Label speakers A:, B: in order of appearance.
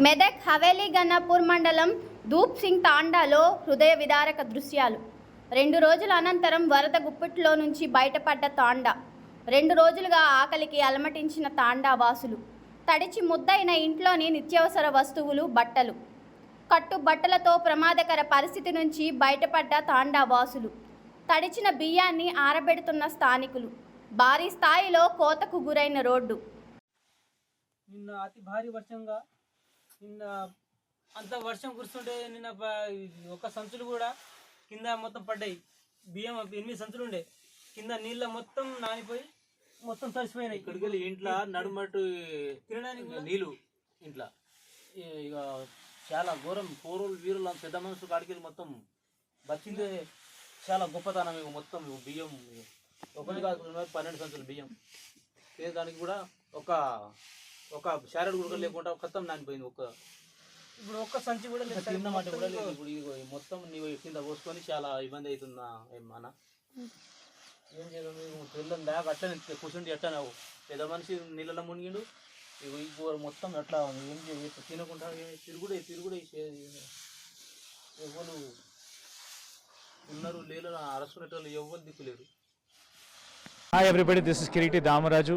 A: మెదక్ హవేలీ గన్నాపూర్ మండలం ధూప్ సింగ్ తాండాలో హృదయ విదారక దృశ్యాలు. రెండు రోజుల అనంతరం వరద గుప్పిట్లో నుంచి బయటపడ్డ తాండా. రెండు రోజులుగా ఆకలికి అలమటించిన తాండా వాసులు తడిచి ముద్దైన ఇంట్లోని నిత్యావసర వస్తువులు బట్టలు. కట్టు బట్టలతో ప్రమాదకర పరిస్థితి నుంచి బయటపడ్డ తాండా వాసులు తడిచిన బియ్యాన్ని ఆరబెడుతున్న స్థానికులు. భారీ స్థాయిలో కోతకు గురైన రోడ్డు.
B: నిన్న అతి భారీ వర్షంగా నిన్న అంత వర్షం కురుస్తుంటే నిన్న ఒక సంచులు కూడా కింద మొత్తం పడ్డాయి. బియ్యం ఎనిమిది సంచులు ఉండే. కింద నీళ్ళ మొత్తం నానిపోయి మొత్తం తడిసిపోయినాయి.
C: ఇక్కడికి వెళ్ళి ఇంట్లో నడుమట్టు
B: తినడానికి
C: నీళ్ళు ఇంట్లో. ఇక చాలా ఘోరం. కూరలు వీరులు అంత పెద్ద మనుషులు కాడికి వెళ్ళి మొత్తం బతికిందే చాలా గొప్పతనం ఇక మొత్తం బియ్యం. ఒకటి కాదు పన్నెండు సంచులు బియ్యం. దానికి కూడా ఒక ఒక శారడ్ కూడా లేకుండా మొత్తం నానిపోయింది ఒక
B: ఇప్పుడు ఒక్క సంచి కూడా లేదు.
C: కూడా లేదు. ఇప్పుడు ఇదిగో ఈ మొత్తం నీవు కింద పోసుకొని చాలా ఇబ్బంది అవుతుందా ఏమన్నా? ఏం చేయడం పిల్లలు దాకా అట్లనే కూర్చుంటే ఎట్లా నువ్వు పెద్ద మనిషి నీళ్ళలో మునిగిండు. ఇగో ఈ కూర మొత్తం ఎట్లా ఏం చేయ తినకుండా తిరుగుడే తిరుగుడే ఎవరు ఉన్నారు లేరు అరసుకునేటోళ్ళు ఎవరు దిక్కులేరు.
D: Hi everybody, this is Kiriti Damaraju.